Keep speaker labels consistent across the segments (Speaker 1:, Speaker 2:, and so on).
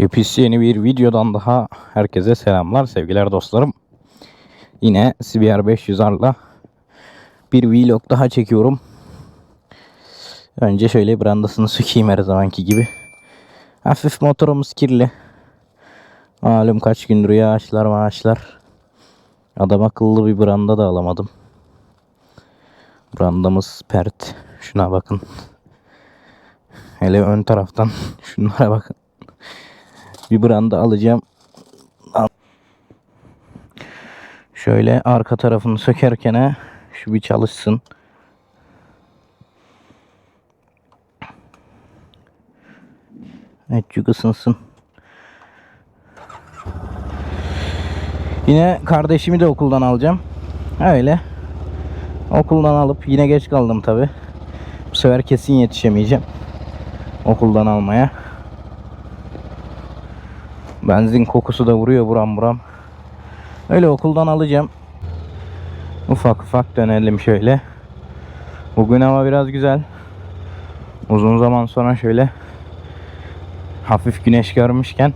Speaker 1: Yepyeni yeni bir videodan daha herkese selamlar sevgiler dostlarım. Yine CBR 500R'la bir vlog daha çekiyorum. Önce şöyle brandasını sökeyim her zamanki gibi. Hafif motorumuz kirli. Malum kaç gündür yağışlar maaşlar. Adam akıllı bir branda da alamadım. Brandamız pert. Şuna bakın. Hele ön taraftan şunlara bakın. Bir branda alacağım. Al. Şöyle arka tarafını sökerken şu bir çalışsın. Evet ısınsın. Yine kardeşimi de okuldan alacağım. Öyle. Okuldan alıp yine geç kaldım tabi. Bu sefer kesin yetişemeyeceğim. Okuldan almaya. Benzin kokusu da vuruyor buram buram. Öyle okuldan alacağım. Ufak ufak dönelim şöyle. Bugün hava biraz güzel. Uzun zaman sonra şöyle hafif güneş görmüşken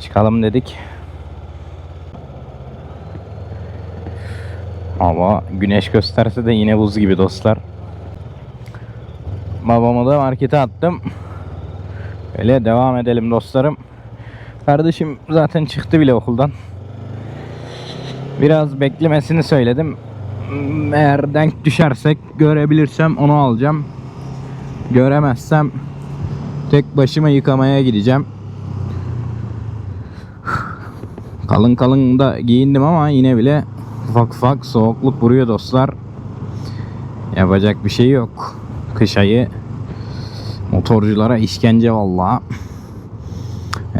Speaker 1: çıkalım dedik. Hava güneş gösterse de yine buz gibi dostlar. Babamı da markete attım. Öyle devam edelim dostlarım. Kardeşim zaten çıktı bile okuldan. Biraz beklemesini söyledim. Eğer denk düşersek görebilirsem onu alacağım. Göremezsem tek başıma yıkamaya gideceğim. Kalın kalın da giyindim ama yine bile ufak ufak soğukluk vuruyor dostlar. Yapacak bir şey yok. Kış ayı motorculara işkence vallahi.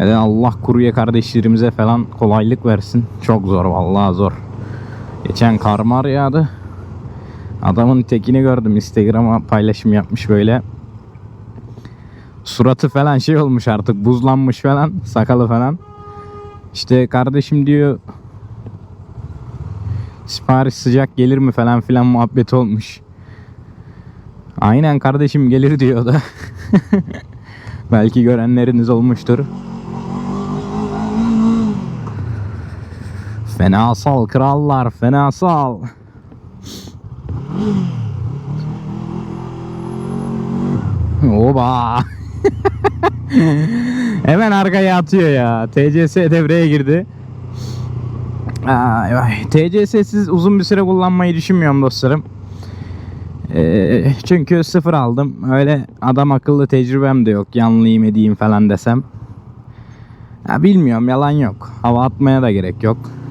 Speaker 1: Yani Allah kuruya kardeşlerimize falan kolaylık versin. Çok zor vallahi zor. Geçen karmar yağdı. Adamın tekini gördüm Instagram'a paylaşım yapmış böyle. Suratı falan şey olmuş artık buzlanmış falan sakalı falan. İşte kardeşim diyor sipariş sıcak gelir mi falan filan muhabbet olmuş. Aynen kardeşim gelir diyor da. Belki görenleriniz olmuştur. Fenasal krallar fenasal. Oba. Hemen arkaya atıyor ya. TCS devreye girdi. Ay, ay. TCS'siz uzun bir süre kullanmayı düşünmüyorum dostlarım. Ee, çünkü sıfır aldım. Öyle adam akıllı tecrübem de yok. Yanlıyım edeyim falan desem. Ya bilmiyorum yalan yok. Hava atmaya da gerek yok.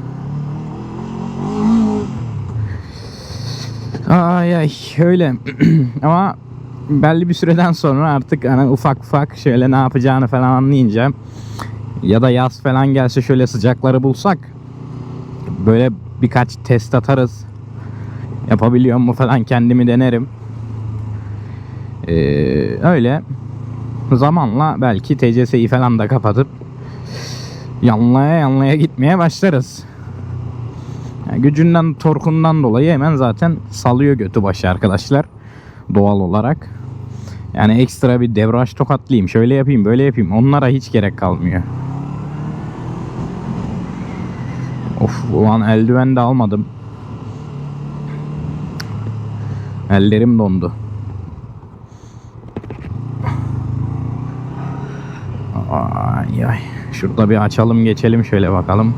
Speaker 1: Ay ay öyle. Ama belli bir süreden sonra artık hani ufak ufak şöyle ne yapacağını falan anlayınca ya da yaz falan gelse şöyle sıcakları bulsak böyle birkaç test atarız. Yapabiliyor mu falan kendimi denerim. Ee, öyle zamanla belki TCS'yi falan da kapatıp yanlaya yanlaya gitmeye başlarız. Yani gücünden torkundan dolayı hemen zaten salıyor götü başı arkadaşlar. Doğal olarak. Yani ekstra bir devraj tokatlayayım. Şöyle yapayım böyle yapayım. Onlara hiç gerek kalmıyor. Of ulan eldiven de almadım. Ellerim dondu. Ay ay. Şurada bir açalım geçelim şöyle bakalım.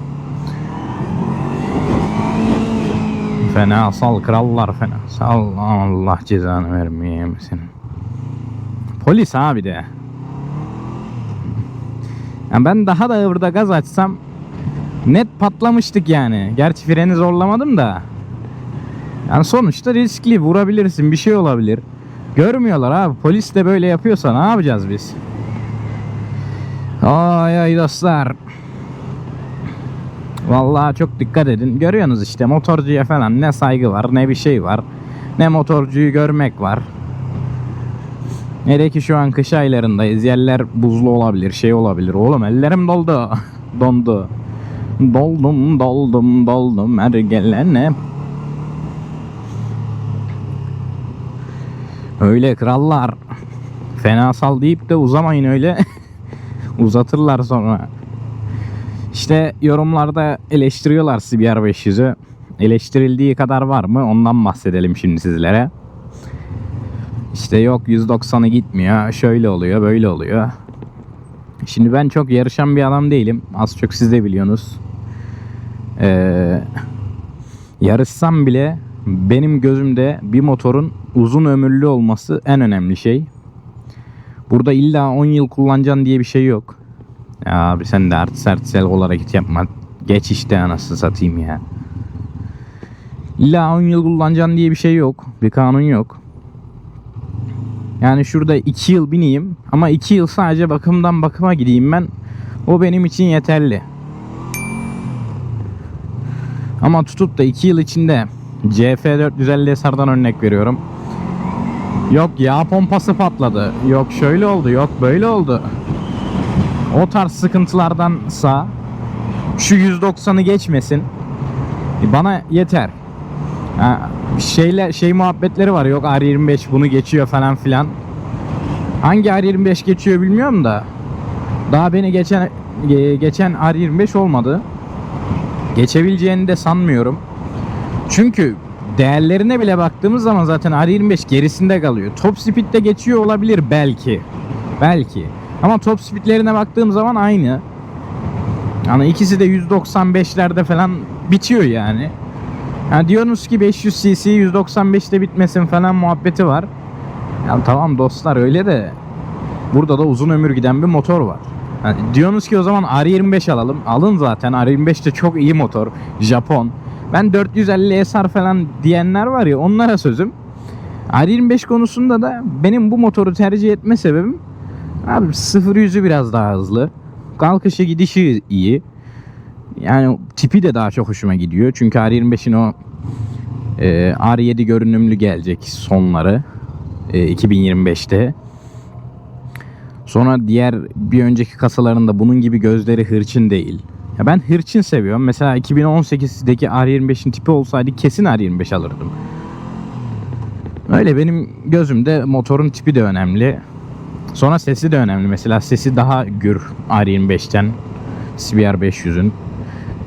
Speaker 1: Fena sal krallar fena sal Allah cezanı vermeyeyim senin. Polis abi de. Yani ben daha da ıvırda gaz açsam net patlamıştık yani. Gerçi freni zorlamadım da. Yani sonuçta riskli vurabilirsin bir şey olabilir. Görmüyorlar abi polis de böyle yapıyorsa ne yapacağız biz? Ay ay dostlar. Vallahi çok dikkat edin. Görüyorsunuz işte motorcuya falan ne saygı var ne bir şey var. Ne motorcuyu görmek var. Hele ki şu an kış aylarındayız. Yerler buzlu olabilir, şey olabilir. Oğlum ellerim doldu. Dondu. Doldum, doldum, doldum her gelene. Öyle krallar. Fenasal deyip de uzamayın öyle. Uzatırlar sonra. İşte yorumlarda eleştiriyorlar CBR 500'ü. Eleştirildiği kadar var mı? Ondan bahsedelim şimdi sizlere. İşte yok 190'ı gitmiyor. Şöyle oluyor, böyle oluyor. Şimdi ben çok yarışan bir adam değilim. Az çok siz de biliyorsunuz. Ee, yarışsam bile benim gözümde bir motorun uzun ömürlü olması en önemli şey. Burada illa 10 yıl kullanacaksın diye bir şey yok. Ya abi sen de artist artisel olarak yapma. Geç işte anasını satayım ya. İlla 10 yıl kullanacaksın diye bir şey yok. Bir kanun yok. Yani şurada 2 yıl bineyim ama 2 yıl sadece bakımdan bakıma gideyim ben. O benim için yeterli. Ama tutup da 2 yıl içinde CF450 SR'dan örnek veriyorum. Yok yağ pompası patladı. Yok şöyle oldu. Yok böyle oldu. O tarz sıkıntılardansa şu 190'ı geçmesin. Bana yeter. Ha, şeyler şey muhabbetleri var. Yok R25 bunu geçiyor falan filan. Hangi R25 geçiyor bilmiyorum da. Daha beni geçen ge- geçen R25 olmadı. Geçebileceğini de sanmıyorum. Çünkü değerlerine bile baktığımız zaman zaten R25 gerisinde kalıyor. Top speed'de geçiyor olabilir belki. Belki. Ama top speed'lerine baktığım zaman aynı. Yani ikisi de 195'lerde falan bitiyor yani. Ha diyorsunuz ki 500 cc 195'te bitmesin falan muhabbeti var. Ya tamam dostlar öyle de burada da uzun ömür giden bir motor var. Yani diyorsunuz ki o zaman R25 alalım. Alın zaten R25 de çok iyi motor. Japon. Ben 450 SR falan diyenler var ya onlara sözüm. R25 konusunda da benim bu motoru tercih etme sebebim abi 0 yüzü biraz daha hızlı. Kalkışı gidişi iyi. Yani tipi de daha çok hoşuma gidiyor. Çünkü R25'in o e, R7 görünümlü gelecek sonları e, 2025'te. Sonra diğer bir önceki kasalarında bunun gibi gözleri hırçın değil. Ya ben hırçın seviyorum. Mesela 2018'deki R25'in tipi olsaydı kesin R25 alırdım. Öyle benim gözümde motorun tipi de önemli. Sonra sesi de önemli. Mesela sesi daha gür R25'ten CBR 500'ün.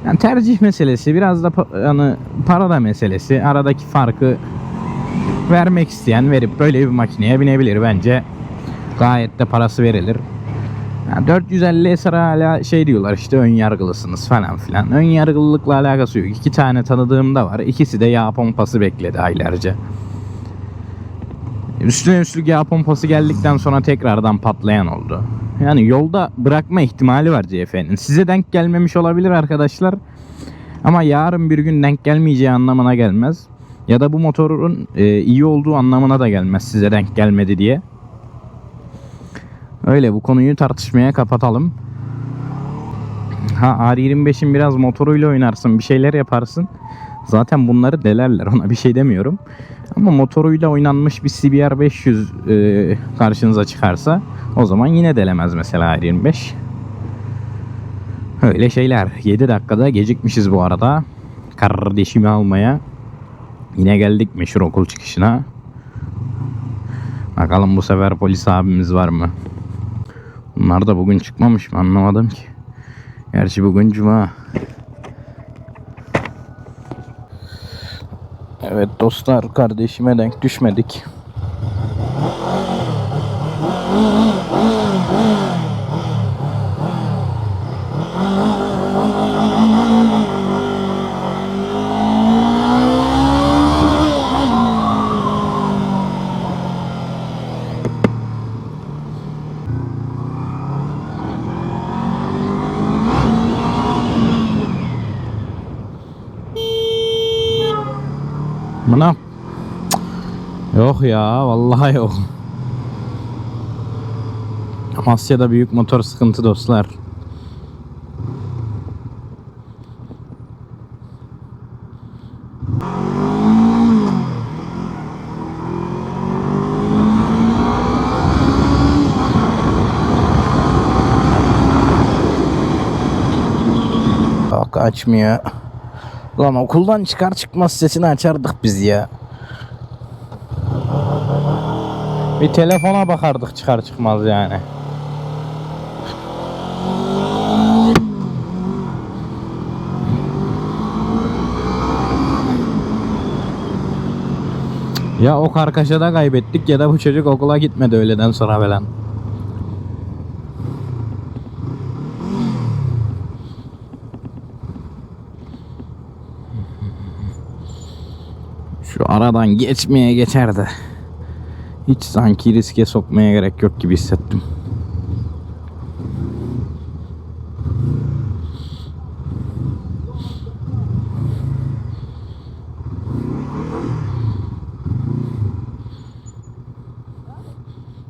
Speaker 1: Yani tercih meselesi biraz da yani para da meselesi. Aradaki farkı vermek isteyen verip böyle bir makineye binebilir bence. Gayet de parası verilir. Yani 450 sıra hala şey diyorlar işte ön yargılısınız falan filan. Ön yargılılıkla alakası yok. İki tane tanıdığım da var. İkisi de yağ pompası bekledi aylarca. Üstüne üstlük yağ pompası geldikten sonra tekrardan patlayan oldu. Yani yolda bırakma ihtimali var CF'nin. Size denk gelmemiş olabilir arkadaşlar. Ama yarın bir gün denk gelmeyeceği anlamına gelmez. Ya da bu motorun e, iyi olduğu anlamına da gelmez size denk gelmedi diye. Öyle bu konuyu tartışmaya kapatalım. Ha R25'in biraz motoruyla oynarsın bir şeyler yaparsın. Zaten bunları delerler ona bir şey demiyorum. Ama motoruyla oynanmış bir CBR 500 e, karşınıza çıkarsa o zaman yine delemez mesela R25. Öyle şeyler. 7 dakikada gecikmişiz bu arada. Kardeşimi almaya. Yine geldik meşhur okul çıkışına. Bakalım bu sefer polis abimiz var mı? Bunlar da bugün çıkmamış mı anlamadım ki. Gerçi bugün cuma. Evet dostlar kardeşime denk düşmedik. Yok ya vallahi yok. Amasya'da büyük motor sıkıntı dostlar. Yok açmıyor. Lan okuldan çıkar çıkmaz sesini açardık biz ya. Bir telefona bakardık çıkar çıkmaz yani. Ya o karkaşa da kaybettik ya da bu çocuk okula gitmedi öğleden sonra falan. Şu aradan geçmeye geçerdi. Hiç sanki riske sokmaya gerek yok gibi hissettim.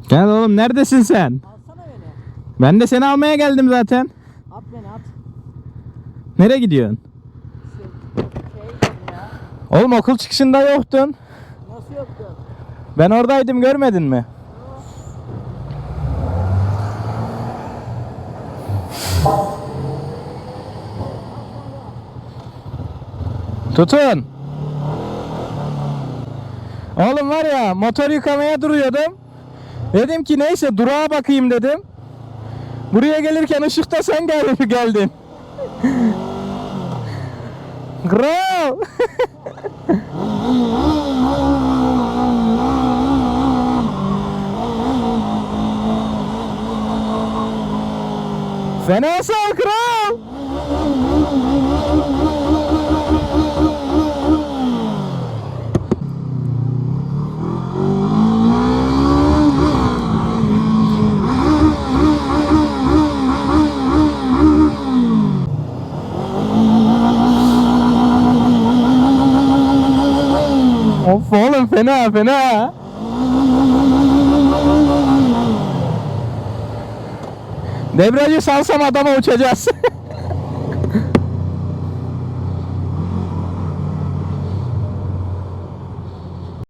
Speaker 1: Gel oğlum neredesin sen?
Speaker 2: Alsana beni.
Speaker 1: Ben de seni almaya geldim zaten.
Speaker 2: At beni at.
Speaker 1: Nereye gidiyorsun?
Speaker 2: Şey, şey ya.
Speaker 1: Oğlum okul çıkışında yoktun. Ben oradaydım görmedin mi? Tutun. Oğlum var ya motor yıkamaya duruyordum. Dedim ki neyse durağa bakayım dedim. Buraya gelirken ışıkta sen gel geldin. Kral. Fena sağ kral. Of oğlum fena fena. Debriyajı salsam adama uçacağız.